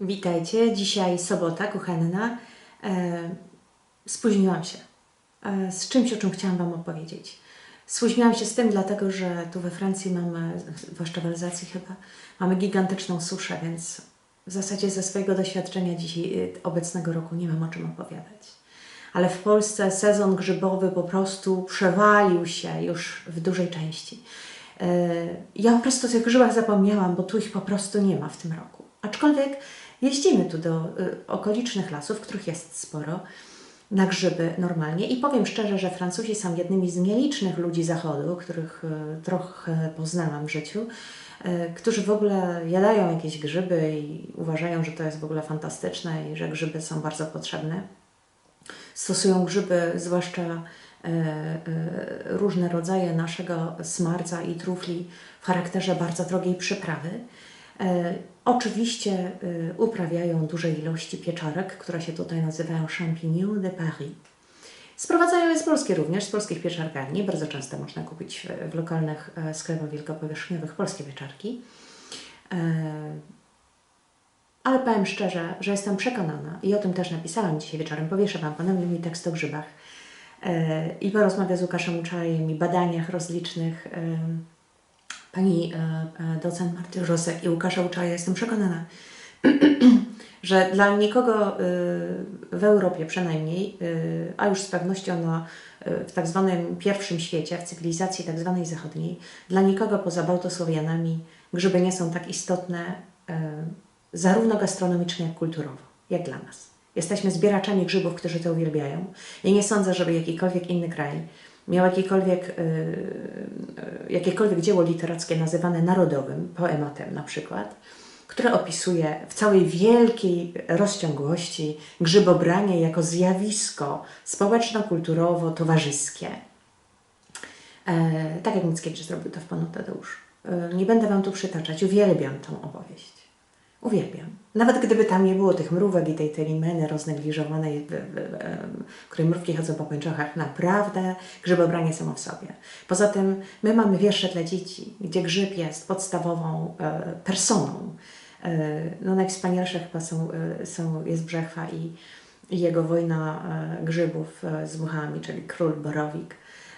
Witajcie. Dzisiaj sobota, kuchenna. E, spóźniłam się e, z czymś, o czym chciałam Wam opowiedzieć. Spóźniłam się z tym, dlatego że tu we Francji mamy, zwłaszcza w Alzacji chyba, mamy gigantyczną suszę, więc w zasadzie ze swojego doświadczenia dzisiaj, e, obecnego roku nie mam o czym opowiadać. Ale w Polsce sezon grzybowy po prostu przewalił się już w dużej części. E, Ja po prostu o tych grzybach zapomniałam, bo tu ich po prostu nie ma w tym roku. Aczkolwiek jeździmy tu do y, okolicznych lasów, których jest sporo, na grzyby normalnie i powiem szczerze, że Francuzi są jednymi z nielicznych ludzi zachodu, których y, trochę poznałam w życiu, y, którzy w ogóle jadają jakieś grzyby i uważają, że to jest w ogóle fantastyczne i że grzyby są bardzo potrzebne stosują grzyby, zwłaszcza e, e, różne rodzaje naszego smarca i trufli w charakterze bardzo drogiej przyprawy. E, oczywiście e, uprawiają duże ilości pieczarek, które się tutaj nazywają champignons de Paris. Sprowadzają je z Polski również, z polskich pieczarkarni. Bardzo często można kupić w, lokalnych e, sklepach wielkopowierzchniowych polskie pieczarki. Ale powiem szczerze, że jestem przekonana i o tym też napisałam dzisiaj wieczorem. Powieszę Wam ponownie mój tekst o grzybach i porozmawiam z Łukaszem Uczajem i badaniach rozlicznych pani e, e, docent Marty Rosek i Łukasza Uczaja. Jestem przekonana, że dla nikogo y, w Europie przynajmniej, a już z pewnością no, w tak zwanym pierwszym świecie, w cywilizacji tak zwanej zachodniej, dla nikogo poza Bałtosłowianami grzyby nie są tak istotne zarówno gastronomicznie, jak kulturowo, jak dla nas. Jesteśmy zbieraczami grzybów, którzy to uwielbiają. I nie sądzę, żeby jakikolwiek inny kraj miał jakikolwiek, y, y, jakiekolwiek dzieło literackie nazywane narodowym, poematem na przykład, które opisuje w całej wielkiej rozciągłości grzybobranie jako zjawisko społeczno-kulturowo-towarzyskie. E, tak jak Mickiewicz zrobił to w Panu Tadeusz. E, nie będę Wam tu przytaczać, uwielbiam tą opowieść. Uwielbiam. Nawet gdyby tam nie było tych mrówek i tej telimeny roznegliżowanej, której mrówki chodzą po pończochach, naprawdę grzybobranie samo w sobie. Poza tym my mamy wiersze dla dzieci, gdzie grzyb jest podstawową e, personą. E, no najwspanialsze chyba są, e, są, jest Brzechwa i, i jego wojna e, grzybów e, z muchami, czyli król Borowik.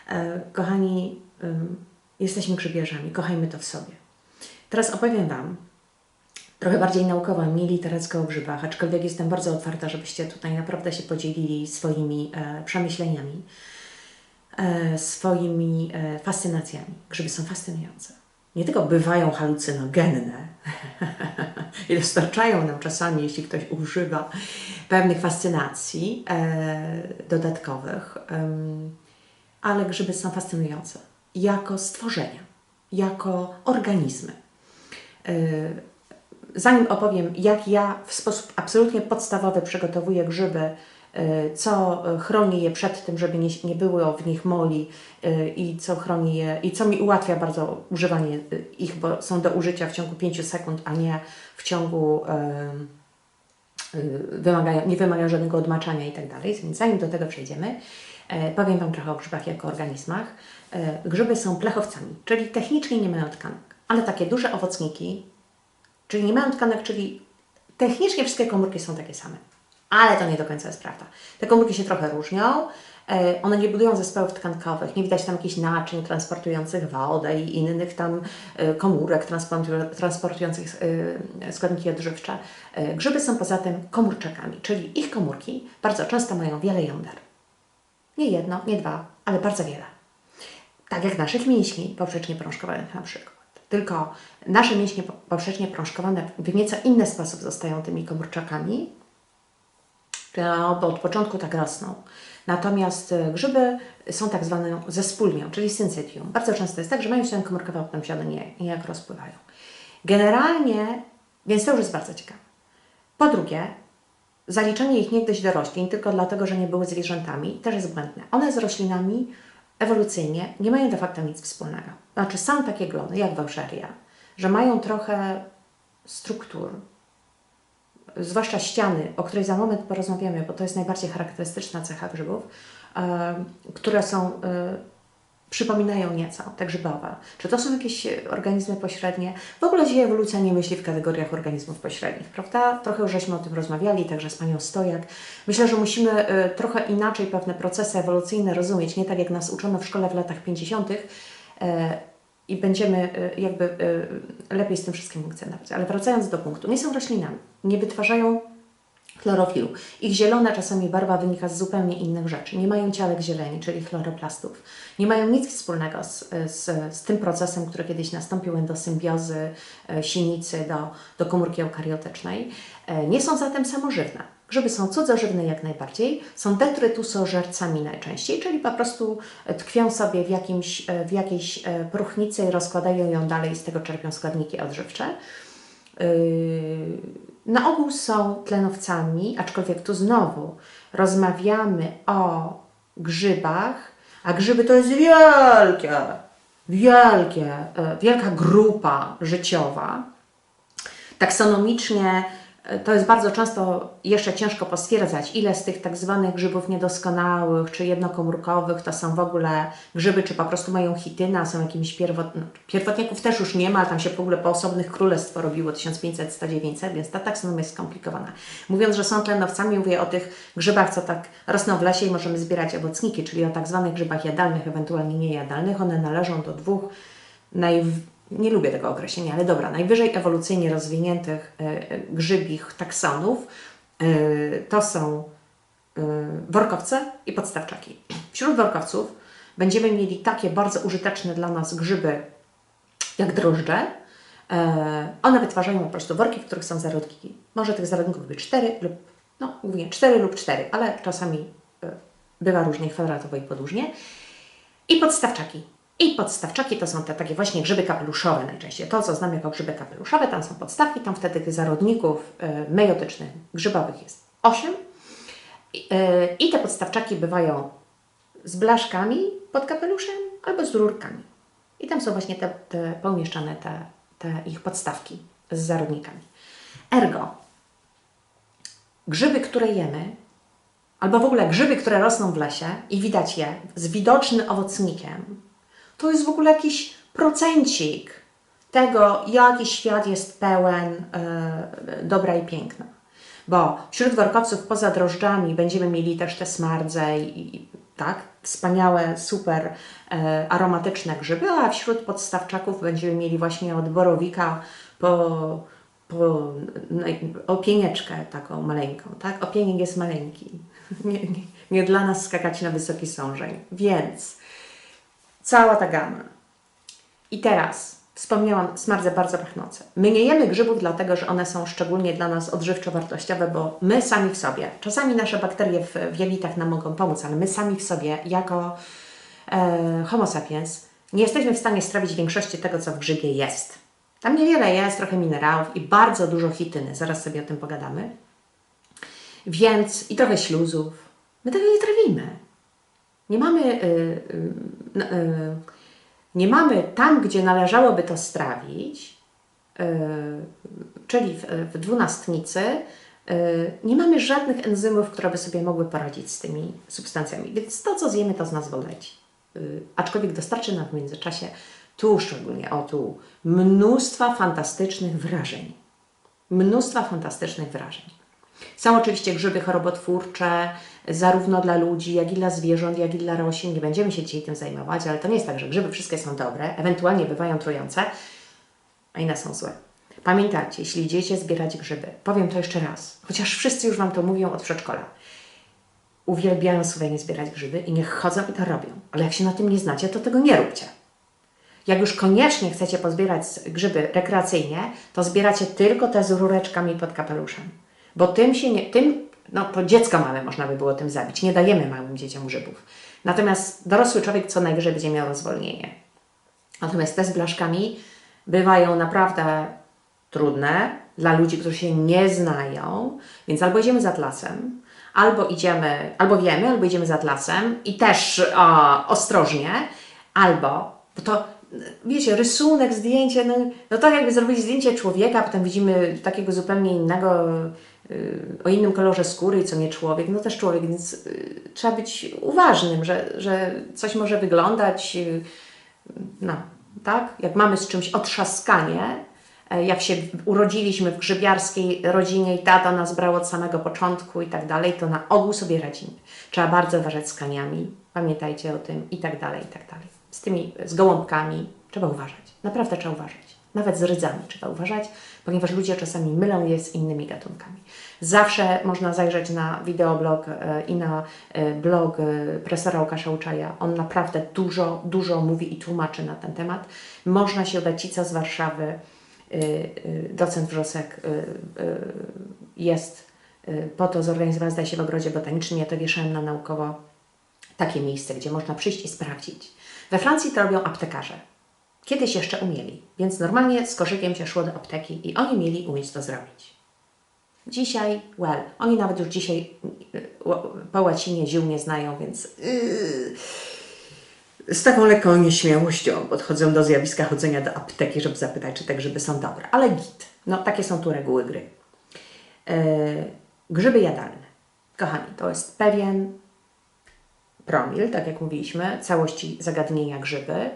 E, kochani, jesteśmy grzybierzami, kochajmy to w sobie. Teraz opowiem Wam trochę bardziej naukowo, mniej literacko o grzybach, aczkolwiek jestem bardzo otwarta, żebyście tutaj naprawdę się podzielili swoimi e, przemyśleniami, e, swoimi e, fascynacjami. Grzyby są fascynujące. Nie tylko bywają halucynogenne i dostarczają nam czasami, jeśli ktoś używa pewnych fascynacji e, dodatkowych, ale grzyby są fascynujące jako stworzenia, jako organizmy. E, zanim opowiem, jak ja w sposób absolutnie podstawowy przygotowuję grzyby, y, co y, chroni je przed tym, żeby nie, nie było w nich moli y, i co chroni je, i co mi ułatwia bardzo używanie ich, bo są do użycia w ciągu 5 sekund, a nie w ciągu wymagają, nie wymagają żadnego odmaczania i tak dalej. Więc zanim do tego przejdziemy, e, powiem Wam trochę o grzybach jako organizmach. E, Grzyby są plechowcami, czyli technicznie nie mają tkanek, ale takie duże owocniki, Czyli nie mają tkanek, czyli technicznie wszystkie komórki są takie same. Ale to nie do końca jest prawda. Te komórki się trochę różnią. e, One nie budują zespołów tkankowych, nie widać tam jakichś naczyń transportujących wodę i innych tam e, komórek transportu- transportujących e, składniki odżywcze. Grzyby są poza tym komórczakami, czyli ich komórki bardzo często mają wiele jąder. Nie jedno, nie dwa, ale bardzo wiele tak jak naszych mięśni poprzecznie prążkowanych na przykład. Tylko nasze mięśnie po- poprzecznie prążkowane w nieco inny sposób zostają tymi komórczakami, one od początku tak rosną. Natomiast e, grzyby są tak zwaną zespólnią, czyli syncytium. Bardzo często jest tak, że mają się komórkowe, a potem się one nie, niejako rozpływają. Generalnie, więc to już jest bardzo ciekawe. Po drugie, zaliczenie ich niegdyś do roślin tylko dlatego, że nie były zwierzętami, też jest błędne. One z roślinami ewolucyjnie nie mają de facto nic wspólnego. Znaczy są takie glony, jak Baucheria, że mają trochę struktur, zwłaszcza ściany, o której za moment porozmawiamy, bo to jest najbardziej charakterystyczna cecha grzybów, e, które są e, przypominają nieco te grzybowe. Czy to są jakieś organizmy pośrednie? W ogóle dzisiaj ewolucja nie myśli w kategoriach organizmów pośrednich, prawda? Trochę już żeśmy o tym rozmawiali, także z Panią Stojak. Myślę, że musimy e, trochę inaczej pewne procesy ewolucyjne rozumieć, nie tak jak nas uczono w szkole w latach 50. e, i będziemy e, jakby e, lepiej z tym wszystkim funkcjonować. Ale wracając do punktu, nie są roślinami, nie wytwarzają chlorofilu. Ich zielona czasami barwa wynika z zupełnie innych rzeczy. Nie mają ciałek zieleni, czyli chloroplastów. Nie mają nic wspólnego z, z, z tym procesem, który kiedyś nastąpił endosymbiozy e, sinicy do, do komórki eukariotycznej. E, Nie są zatem samożywne. Grzyby są cudzożywne jak najbardziej, są detrytusożercami najczęściej, czyli po prostu e, tkwią sobie w, jakimś, w jakiejś próchnicy i rozkładają ją dalej z tego czerpią składniki odżywcze. Yy, na ogół są tlenowcami, aczkolwiek tu znowu rozmawiamy o grzybach, a grzyby to jest wielkie, wielkie, e, wielka grupa życiowa. Taksonomicznie to jest bardzo często jeszcze ciężko postwierdzać, ile z tych tak zwanych grzybów niedoskonałych czy jednokomórkowych to są w ogóle grzyby, czy po prostu mają hitynę, a są jakimiś pierwot... no, pierwotników też już nie ma, tam się w ogóle po osobnych królestwo robiło 1500-1900, więc ta taksonomia jest skomplikowana. Mówiąc, że są tlenowcami, mówię o tych grzybach, co tak rosną w lesie i możemy zbierać owocniki, czyli o tak zwanych grzybach jadalnych, ewentualnie niejadalnych. One należą do dwóch naj nie lubię tego określenia, ale dobra, najwyżej ewolucyjnie rozwiniętych e, e, grzybich taksonów e, to są workowce i podstawczaki. Wśród workowców będziemy mieli takie bardzo użyteczne dla nas grzyby jak drożdże. One wytwarzają po prostu worki, w których są zarodniki. Może tych zarodników być cztery lub, no mówię, cztery lub cztery, ale czasami bywa różnie kwadratowo i podłużnie. I podstawczaki. I podstawczaki to są te takie właśnie grzyby kapeluszowe najczęściej. To, co znam jako grzyby kapeluszowe, tam są podstawki, tam wtedy tych zarodników e, mejotycznych, grzybowych jest 8. I, e, I te podstawczaki bywają z blaszkami pod kapeluszem albo z rurkami. I tam są właśnie te, te poumieszczane te, te ich podstawki z zarodnikami. Ergo, grzyby, które jemy, albo w ogóle grzyby, które rosną w lesie i widać je z widocznym owocnikiem, to jest w ogóle jakiś procencik tego, jaki świat jest pełen e, dobra i piękna. Bo wśród workowców poza drożdżami będziemy mieli też te smardze i, i tak, wspaniałe, super e, aromatyczne grzyby, a wśród podstawczaków będziemy mieli właśnie od borowika po, po no, opienieczkę taką maleńką, tak? Opieniek jest maleńki. Nie, nie, nie dla nas skakać na wysoki sążeń. Więc cała ta gama. I teraz wspomniałam smardze bardzo pachnące. My nie jemy grzybów dlatego, że one są szczególnie dla nas odżywczo wartościowe, bo my sami w sobie, czasami nasze bakterie w, w jelitach nam mogą pomóc, ale my sami w sobie, jako e, homo sapiens, nie jesteśmy w stanie strawić większości tego, co w grzybie jest. Tam niewiele jest, trochę minerałów i bardzo dużo chityny. Zaraz sobie o tym pogadamy. Więc i trochę śluzów. My tego nie trawimy. Nie mamy, y, y, y, nie mamy tam, gdzie należałoby to strawić, czyli w, w dwunastnicy, nie mamy żadnych enzymów, które by sobie mogły poradzić z tymi substancjami. Więc to, co zjemy, to z nas woleci. Y, aczkolwiek dostarczy nam w międzyczasie tu szczególnie, o tu, mnóstwa fantastycznych wrażeń. Mnóstwa fantastycznych wrażeń. Są oczywiście grzyby chorobotwórcze, zarówno dla ludzi, jak i dla zwierząt, jak i dla roślin. Nie będziemy się dzisiaj tym zajmować, ale to nie jest tak, że grzyby wszystkie są dobre, ewentualnie bywają trujące, a inne są złe. Pamiętajcie, jeśli idziecie zbierać grzyby, powiem to jeszcze raz, chociaż wszyscy już Wam to mówią od przedszkola, uwielbiają suwenie zbierać grzyby i niech chodzą i to robią. Ale jak się na tym nie znacie, to tego nie róbcie. Jak już koniecznie chcecie pozbierać grzyby rekreacyjnie, to zbieracie tylko te z rureczkami pod kapeluszem. Bo tym się nie, tym, no to dziecko małe można by było tym zabić. Nie dajemy małym dzieciom grzybów. Natomiast dorosły człowiek co najwyżej będzie miał rozwolnienie. Natomiast te z blaszkami bywają naprawdę trudne dla ludzi, którzy się nie znają, więc albo idziemy z atlasem, albo idziemy, albo wiemy, albo idziemy z atlasem i też o, ostrożnie, albo, bo to wiecie, rysunek, zdjęcie, no, no tak jakby zrobili zdjęcie człowieka, potem widzimy takiego zupełnie innego, o innym kolorze skóry, co nie człowiek, no też człowiek, więc y, trzeba być uważnym, że, że coś może wyglądać, y, no, tak? Jak mamy z czymś otrzaskanie, e, jak się urodziliśmy w grzybiarskiej rodzinie i tata nas brał od samego początku i tak dalej, to na ogół sobie radzimy. Trzeba bardzo uważać z kaniami, pamiętajcie o tym i tak dalej, i tak dalej. Z tymi, z gołąbkami trzeba uważać. Naprawdę trzeba uważać. Nawet z rydzami trzeba uważać, ponieważ ludzie czasami mylą je z innymi gatunkami. Zawsze można zajrzeć na wideoblog e, i na e, blog e, profesora Łukasza Uczaja. On naprawdę dużo, dużo mówi i tłumaczy na ten temat. Można się udać, Cica z Warszawy, docent Wrzosek jest po to zorganizowana, zdaje się, w ogrodzie botanicznym. Ja to wieszałem na naukowo takie miejsce, gdzie można przyjść i sprawdzić. We Francji to robią aptekarze. Kiedyś jeszcze umieli, więc normalnie z koszykiem się szło do apteki i oni mieli umieć to zrobić. Dzisiaj, well, oni nawet już dzisiaj y, ło- po łacinie ziół nie znają, więc yy, z taką lekką nieśmiałością podchodzą do zjawiska chodzenia do apteki, żeby zapytać, czy te grzyby są dobre. Ale git. No, takie są tu reguły gry. Yy, grzyby jadalne. Kochani, to jest pewien promil, tak jak mówiliśmy, całości zagadnienia grzyby.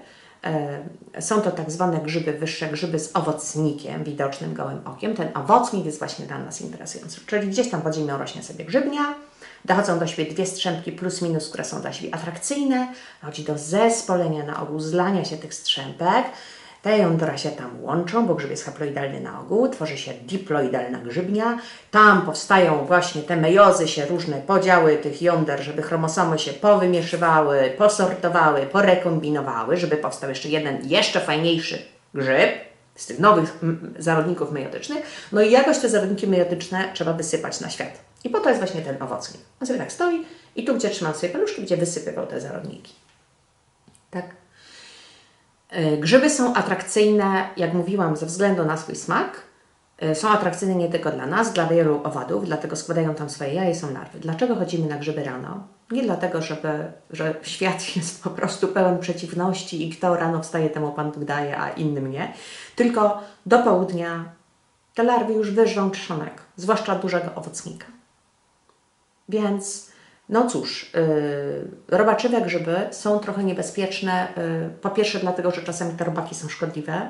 E, Są to tak zwane grzyby wyższe, grzyby z owocnikiem widocznym gołym okiem. Ten owocnik jest właśnie dla nas interesujący. Czyli gdzieś tam pod ziemią rośnie sobie grzybnia, dochodzą do siebie dwie strzępki plus minus, które są dla siebie atrakcyjne. Dochodzi do zespolenia na ogół, zlania się tych strzępek. Te jądra się tam łączą, bo grzyb jest haploidalny na ogół, tworzy się diploidalna grzybnia. Tam powstają właśnie te mejozy, się różne podziały tych jąder, żeby chromosomy się powymieszywały, posortowały, porekombinowały, żeby powstał jeszcze jeden, jeszcze fajniejszy grzyb z tych nowych zarodników mejotycznych. No i jakoś te zarodniki mejotyczne trzeba wysypać na świat. I po to jest właśnie ten owocnik. On sobie tak stoi i tu, gdzie trzymał swoje paluszki, będzie wysypywał te zarodniki. Tak? E, Grzyby są atrakcyjne, jak mówiłam, ze względu na swój smak. E, Są atrakcyjne nie tylko dla nas, dla wielu owadów, dlatego składają tam swoje jaja i są larwy. Dlaczego chodzimy na grzyby rano? Nie dlatego, żeby, że świat jest po prostu pełen przeciwności i kto rano wstaje, temu Pan Bóg daje, a innym nie. Tylko do południa te larwy już wyżrą trzonek, zwłaszcza dużego owocnika. Więc, no cóż, yy, robaczywe grzyby są trochę niebezpieczne. Yy, po pierwsze, dlatego, że czasami te robaki są szkodliwe,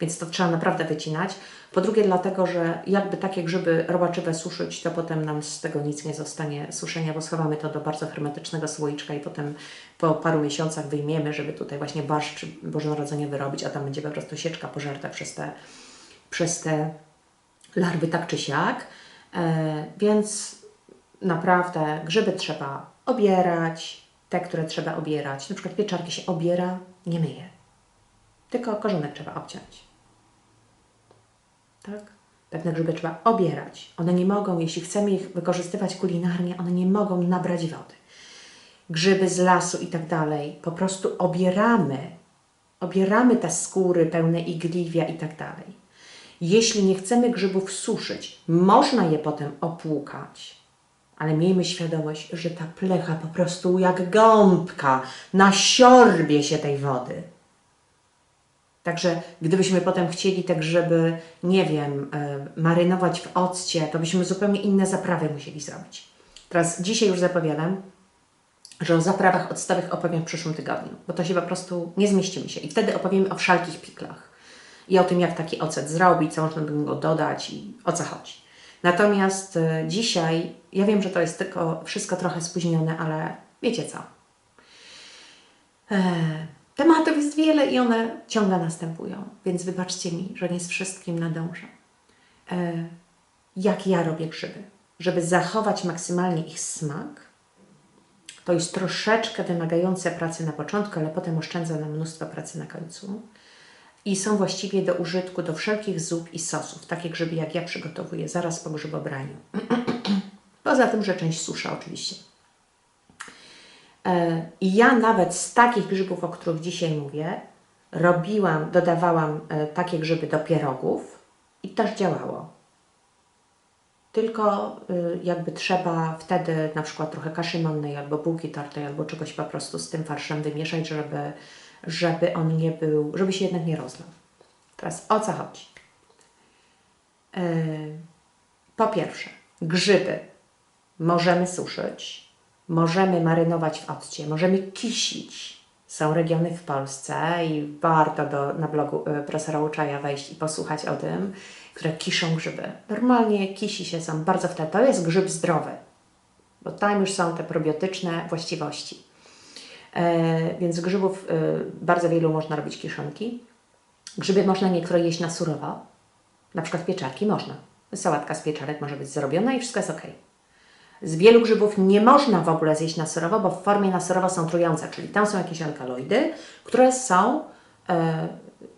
więc to trzeba naprawdę wycinać. Po drugie, dlatego, że jakby takie grzyby robaczywe suszyć, to potem nam z tego nic nie zostanie suszenia, bo schowamy to do bardzo hermetycznego słoiczka i potem po paru miesiącach wyjmiemy, żeby tutaj właśnie barszcz bożonarodzeniowy robić, a tam będzie po prostu sieczka pożerta przez te, przez te larwy tak czy siak. E, więc naprawdę grzyby trzeba obierać, te, które trzeba obierać. Na przykład pieczarki się obiera, nie myje. Tylko korzonek trzeba obciąć. Tak? Pewne grzyby trzeba obierać. One nie mogą, jeśli chcemy ich wykorzystywać kulinarnie, one nie mogą nabrać wody. Grzyby z lasu i tak dalej. Po prostu obieramy. Obieramy te skóry pełne igliwia i tak dalej. Jeśli nie chcemy grzybów suszyć, można je potem opłukać, ale miejmy świadomość, że ta plecha po prostu jak gąbka nasiorbie się tej wody. Także gdybyśmy potem chcieli te grzyby, nie wiem, e, marynować w occie, to byśmy zupełnie inne zaprawy musieli zrobić. Teraz dzisiaj już zapowiadam, że o zaprawach octowych opowiem w przyszłym tygodniu, bo to się po prostu nie zmieścimy się. I wtedy opowiemy o wszelkich piklach i o tym, jak taki ocet zrobić, co można do niego dodać i o co chodzi. Natomiast e, dzisiaj, ja wiem, że to jest tylko wszystko trochę spóźnione, ale wiecie co? E, tematów jest wiele i one ciągle następują, więc wybaczcie mi, że nie z wszystkim nadążę. E, jak ja robię grzyby? Żeby zachować maksymalnie ich smak, to jest troszeczkę wymagające pracy na początku, ale potem oszczędza nam mnóstwo pracy na końcu. I są właściwie do użytku do wszelkich zup i sosów, takie grzyby jak ja przygotowuję zaraz po grzybobraniu. Poza tym, że część susza oczywiście. E, I ja nawet z takich grzybów, o których dzisiaj mówię, robiłam, dodawałam e, takie grzyby do pierogów i też działało. Tylko y, jakby trzeba wtedy na przykład trochę kaszy mannej albo bułki tartej albo czegoś po prostu z tym farszem wymieszać, żeby, żeby on nie był, żeby się jednak nie rozlał. Teraz o co chodzi? Yy, po pierwsze, grzyby możemy suszyć, możemy marynować w occie, możemy kisić. Są regiony w Polsce i warto do, na blogu y, profesora Łuczaja wejść i posłuchać o tym, które kiszą grzyby. Normalnie kisi się, są bardzo wtedy. To jest grzyb zdrowy, bo tam już są te probiotyczne właściwości. E, więc grzybów y, bardzo wielu można robić kiszonki. Grzyby można niektóre jeść na surowo, na przykład pieczarki można. Sałatka z pieczarek może być zrobiona i wszystko jest ok. Z wielu grzybów nie można w ogóle zjeść na surowo, bo w formie na surowo są trujące, czyli tam są jakieś alkaloidy, które są e,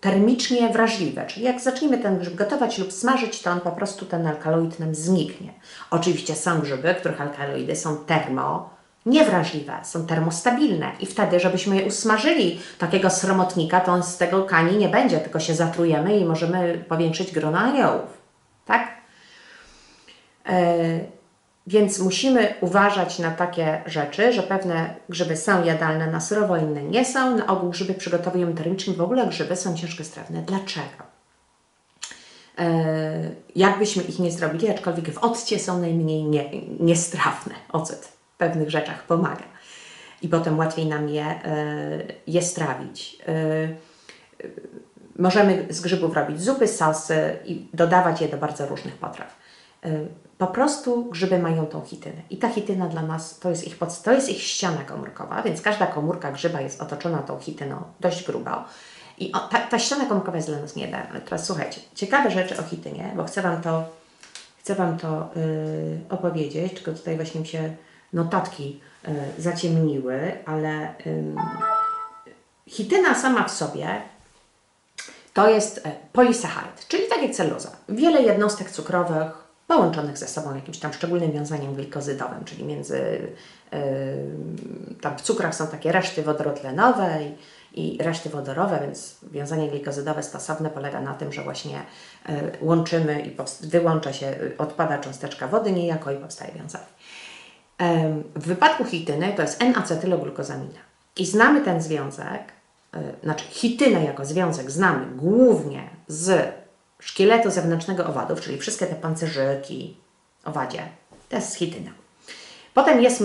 termicznie wrażliwe. Czyli jak zaczniemy ten grzyb gotować lub smażyć, to on po prostu ten alkaloid nam zniknie. Oczywiście są grzyby, których alkaloidy są termo niewrażliwe, są termostabilne i wtedy, żebyśmy je usmażyli takiego sromotnika, to on z tego kani nie będzie, tylko się zatrujemy i możemy powiększyć grono aniołów. Tak? E, więc musimy uważać na takie rzeczy, że pewne grzyby są jadalne na surowo, inne nie są. Na ogół grzyby przygotowujemy termicznie. W ogóle grzyby są ciężkostrawne. Dlaczego? E, jakbyśmy ich nie zrobili, aczkolwiek w occie są najmniej nie, niestrawne. Ocet w pewnych rzeczach pomaga. I potem łatwiej nam je, e, je strawić. E, możemy z grzybów robić zupy, sosy i dodawać je do bardzo różnych potraw. E, po prostu grzyby mają tą chitynę. I ta chityna dla nas to jest ich, pod, to jest ich ściana komórkowa, więc każda komórka grzyba jest otoczona tą chityną dość grubo. I o, ta, ta ściana komórkowa jest dla nas niedawna. Teraz słuchajcie, ciekawe rzeczy o chitynie, bo chcę Wam to, chcę wam to yy, opowiedzieć, tylko tutaj właśnie mi się notatki yy, zaciemniły, ale yy, chityna sama w sobie to jest polisacharyd, czyli tak jak celuloza. Wiele jednostek cukrowych połączonych ze sobą jakimś tam szczególnym wiązaniem glikozydowym, czyli między, tam w cukrach są takie reszty wodorotlenowe i, i reszty wodorowe, więc wiązanie glikozydowe stosowne polega na tym, że właśnie yy, łączymy i wyłącza się, odpada cząsteczka wody niejako i powstaje wiązanie. W wypadku chityny to jest N-acetyloglukozamina. I znamy ten związek, znaczy chitynę jako związek znamy głównie z szkieletu zewnętrznego owadów, czyli wszystkie te pancerzyki, owadzie, to jest chityna. Potem jest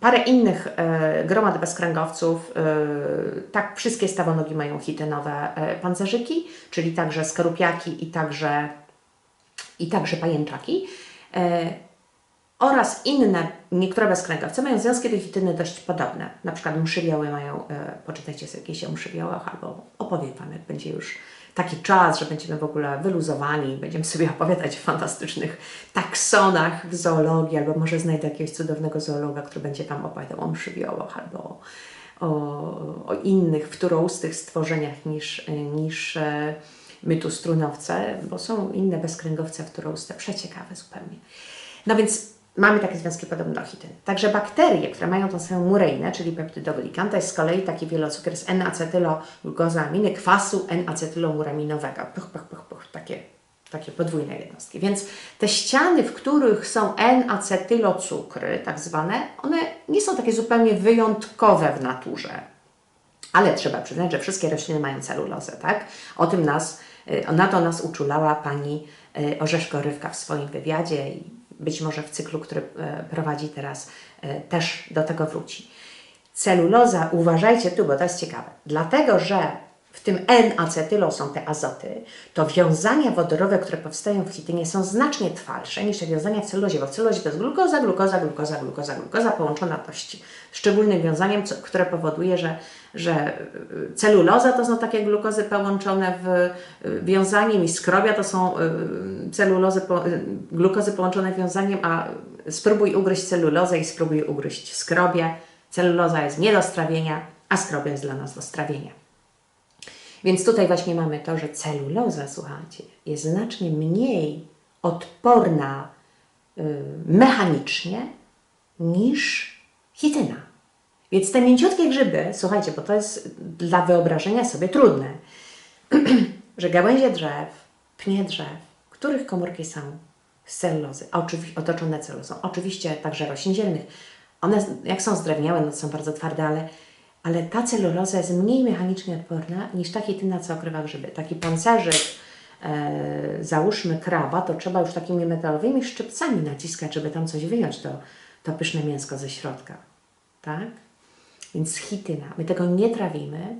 parę innych e, gromad bezkręgowców. E, tak, wszystkie stawonogi mają chitynowe e, pancerzyki, czyli także skarupiaki i także, i także pajęczaki. E, oraz inne, niektóre bezkręgowce mają związki chityny dość podobne. Na przykład mszywioły mają, e, poczytajcie sobie jakieś o mszywiołach albo opowiem Wam, jak będzie już taki czas, że będziemy w ogóle wyluzowani, będziemy sobie opowiadać o fantastycznych taksonach w zoologii, albo może znajdę jakiegoś cudownego zoologa, który będzie Wam opowiadał o mszywiołach albo o, o innych wtóroustych stworzeniach niż, niż e, my tu strunowce, bo są inne bezkręgowce wtórouste, przeciekawe zupełnie. No więc mamy takie związki podobne do chityny. Także bakterie, które mają tą samą mureinę, czyli peptydoglikan, to jest z kolei taki wielocukier z N-acetyloglukozaaminy, kwasu N-acetylomuraminowego. Puch, puch, puch, puch, takie, takie podwójne jednostki. Więc te ściany, w których są N-acetylocukry, tak zwane, one nie są takie zupełnie wyjątkowe w naturze. Ale trzeba przyznać, że wszystkie rośliny mają celulozę, tak? O tym nas, y, na to nas uczulała pani y, Orzeszko-Rywka w swoim wywiadzie być może w cyklu, który e, prowadzi teraz, e, też do tego wróci. Celuloza, uważajcie tu, bo to jest ciekawe, dlatego że w tym N-acetylo są te azoty, to wiązania wodorowe, które powstają w chitynie są znacznie trwalsze niż te wiązania w celulozie, bo w celulozie to jest glukoza, glukoza, glukoza, glukoza, glukoza połączona dość szczególnym wiązaniem, co, które powoduje, że, że y, celuloza to są takie glukozy połączone w y, wiązaniem i skrobia to są y, celulozy, glukozy połączone wiązaniem, a spróbuj ugryźć celulozę i spróbuj ugryźć skrobię. Celuloza jest nie do strawienia, a skrobia jest dla nas do strawienia. Więc tutaj właśnie mamy to, że celuloza, słuchajcie, jest znacznie mniej odporna y, mechanicznie niż chityna. Więc te mięciutkie grzyby, słuchajcie, bo to jest dla wyobrażenia sobie trudne, że gałęzie drzew, pnie drzew, których komórki są z celulozy, otoczone celulozą, oczywiście także roślin zielnych, one jak są zdrewniałe, no to są bardzo twarde, ale ale ta celuloza jest mniej mechanicznie odporna niż taki tyna, co okrywa grzyby. Taki pancerzyk, e, załóżmy kraba, to trzeba już takimi metalowymi szczypcami naciskać, żeby tam coś wyjąć, to, to pyszne mięsko ze środka. Tak? Więc chityna. My tego nie trawimy.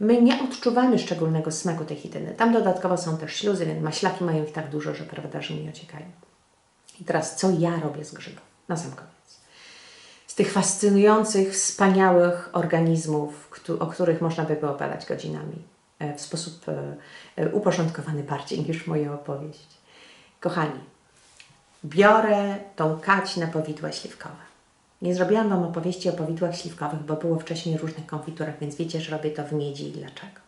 My nie odczuwamy szczególnego smaku tej chityny. Tam dodatkowo są też śluzy, więc maślaki mają ich tak dużo, że prawda, że mi ociekają. I teraz co ja robię z grzybem? Na sam koniec. Z tych fascynujących, wspaniałych organizmów, o których można by było opowiadać godzinami e, w sposób e, e, uporządkowany bardziej niż moja opowieść. Kochani, biorę tą kać na powidła śliwkowe. Nie zrobiłam Wam opowieści o powidłach śliwkowych, bo było wcześniej różnych konfiturach, więc wiecie, że robię to w miedzi i dlaczego.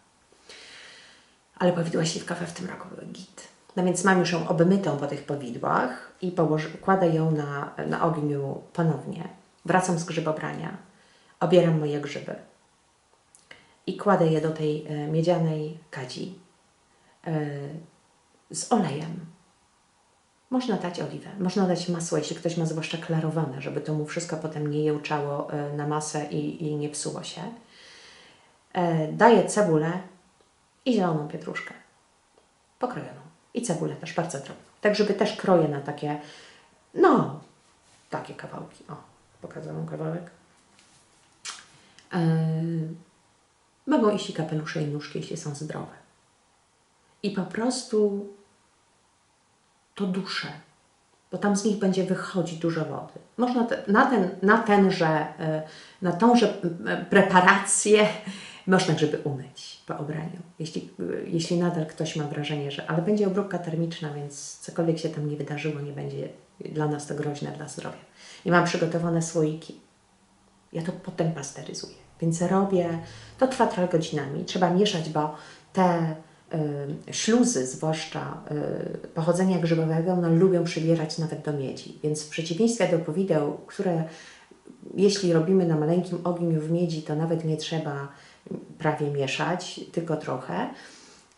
Ale powidła śliwkowe w tym roku były git. No więc mam już ją obmytą po tych powidłach i położę, kładę ją na, na ogniu ponownie. Wracam z grzybobrania, obieram moje grzyby i kładę je do tej e, miedzianej kadzi e, z olejem. Można dać oliwę, można dać masło, jeśli ktoś ma zwłaszcza klarowane, żeby to mu wszystko potem nie jełczało e, na masę i, i nie psuło się. Daję cebulę i zieloną pietruszkę, pokrojoną. I cebulę też bardzo drobną. Tak, żeby też kroję na takie, no, takie kawałki. O, pokażę wam kawałek. Yy, mogą iść i kapelusze i nóżki, jeśli są zdrowe. I po prostu to duszę, bo tam z nich będzie wychodzić dużo wody. Można te, na, ten, na tenże, yy, na tąże preparację można grzyby umyć po obraniu. Jeśli, jeśli nadal ktoś ma wrażenie, że ale będzie obróbka termiczna, więc cokolwiek się tam nie wydarzyło, nie będzie dla nas to groźne dla zdrowia. I mam przygotowane słoiki. Ja to potem pasteryzuję. Więc robię, to trwa trochę godzinami. Trzeba mieszać, bo te y, śluzy, zwłaszcza y, pochodzenia grzybowego, no, lubią przybierać nawet do miedzi. Więc w przeciwieństwie do powideł, które jeśli robimy na maleńkim ogniu w miedzi, to nawet nie trzeba prawie mieszać, tylko trochę,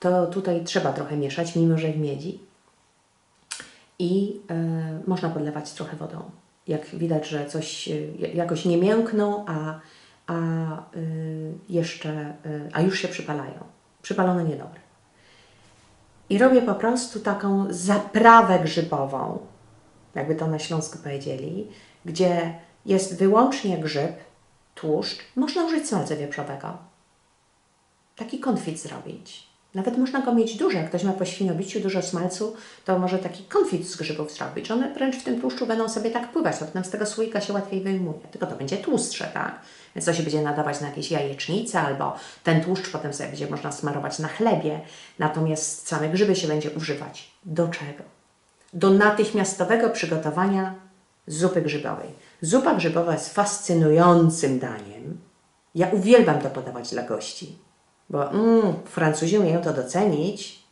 to tutaj trzeba trochę mieszać, mimo że w miedzi. I y, można podlewać trochę wodą. Jak widać, że coś y, jakoś nie miękną, a, a y, jeszcze, a już się przypalają. Przypalone niedobre. I robię po prostu taką zaprawę grzybową, jakby to na Śląsku powiedzieli, gdzie jest wyłącznie grzyb, tłuszcz, można użyć smalca wieprzowego taki konfit zrobić. Nawet można go mieć duży. Jak ktoś ma po świniobiciu dużo smalcu, to może taki konfit z grzybów zrobić. One wręcz w tym tłuszczu będą sobie tak pływać, a potem z tego słoika się łatwiej wyjmuje. Tylko to będzie tłustsze, tak? Więc to się będzie nadawać na jakieś jajecznice, albo ten tłuszcz potem sobie będzie można smarować na chlebie. Natomiast same grzyby się będzie używać. Do czego? Do natychmiastowego przygotowania zupy grzybowej. Zupa grzybowa jest fascynującym daniem. Ja uwielbiam to podawać dla gości bo mm, Francuzi umieją to docenić.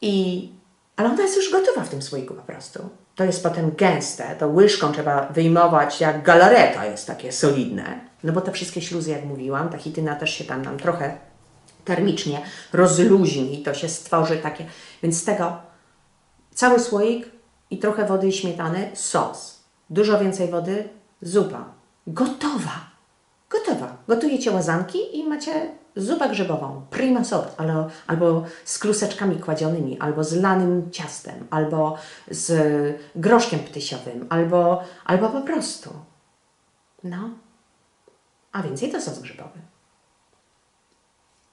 I, ale ona jest już gotowa w tym słoiku po prostu. To jest potem gęste, to łyżką trzeba wyjmować, jak galareta jest takie solidne. No bo te wszystkie śluzy, jak mówiłam, ta hityna też się tam nam trochę termicznie rozluźni, to się stworzy takie. Więc z tego cały słoik i trochę wody i śmietany, sos. Dużo więcej wody, zupa. Gotowa. Gotowa. Gotujecie łazanki i macie zupę grzybową, prima sort, albo, albo z kluseczkami kładzionymi, albo z lanym ciastem, albo z groszkiem ptysiowym, albo, albo po prostu. No. A więcej to sos grzybowy.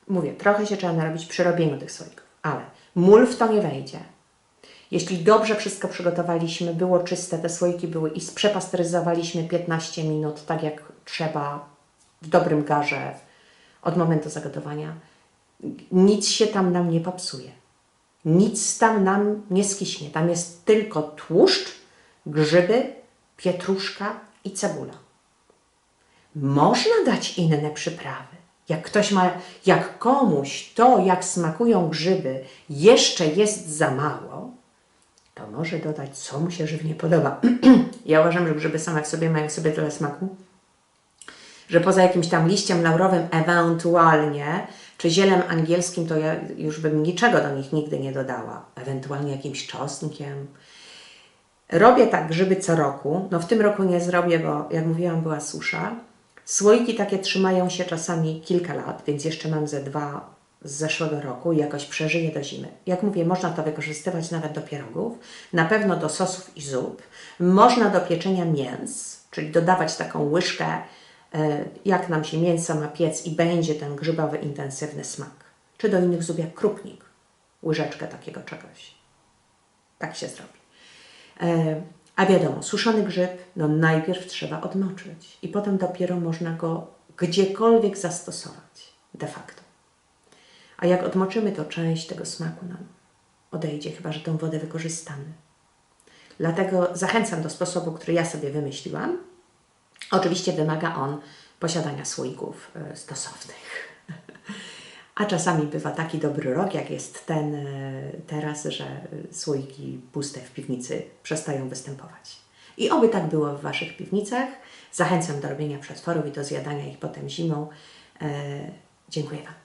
Mówię, trochę się trzeba narobić przy robieniu tych słoików, ale mól w to nie wejdzie. Jeśli dobrze wszystko przygotowaliśmy, było czyste, te słoiki były i przepasteryzowaliśmy 15 minut, tak jak trzeba w dobrym garze od momentu zagotowania, nic się tam nam nie popsuje. Nic tam nam nie skiśnie. Tam jest tylko tłuszcz, grzyby, pietruszka i cebula. Można dać inne przyprawy. Jak ktoś ma, jak komuś to, jak smakują grzyby, jeszcze jest za mało, to może dodać, co mu się żywnie podoba. ja uważam, że grzyby same w sobie mają sobie tyle smaku, że poza jakimś tam liściem laurowym ewentualnie, czy zielem angielskim, to ja już bym niczego do nich nigdy nie dodała. Ewentualnie jakimś czosnkiem. Robię tak grzyby co roku. No w tym roku nie zrobię, bo jak mówiłam, była susza. Słoiki takie trzymają się czasami kilka lat, więc jeszcze mam ze dwa z zeszłego roku i jakoś przeżyję do zimy. Jak mówię, można to wykorzystywać nawet do pierogów, na pewno do sosów i zup. Można do pieczenia mięs, czyli dodawać taką łyżkę, jak nam się mięso ma piec i będzie ten grzybowy, intensywny smak. Czy do innych zup jak krupnik, łyżeczkę takiego czegoś. Tak się zrobi. E, A wiadomo, suszony grzyb, no najpierw trzeba odmoczyć i potem dopiero można go gdziekolwiek zastosować, de facto. A jak odmoczymy, to część tego smaku nam odejdzie, chyba że tą wodę wykorzystamy. Dlatego zachęcam do sposobu, który ja sobie wymyśliłam. Oczywiście wymaga on posiadania słoików e, stosownych. A czasami bywa taki dobry rok, jak jest ten e, teraz, że e, słoiki puste w piwnicy przestają występować. I oby tak było w Waszych piwnicach. Zachęcam do robienia przetworów i do zjadania ich potem zimą. Dziękuję Wam.